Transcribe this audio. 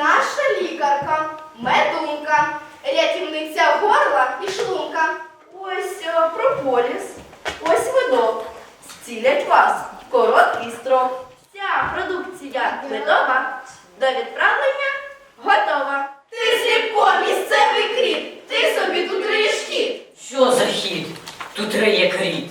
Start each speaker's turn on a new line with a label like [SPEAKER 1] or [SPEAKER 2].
[SPEAKER 1] наша лікарка, медунка, рятівниця горла і шлунка.
[SPEAKER 2] Ось е, прополіс, ось медок. Зцілять вас короткий строк. Вся продукція медова до відправлення готова.
[SPEAKER 1] Ти сліпко, місцевий кріт, ти собі тут риєш хід.
[SPEAKER 3] Що за хід? Тут риє кріт.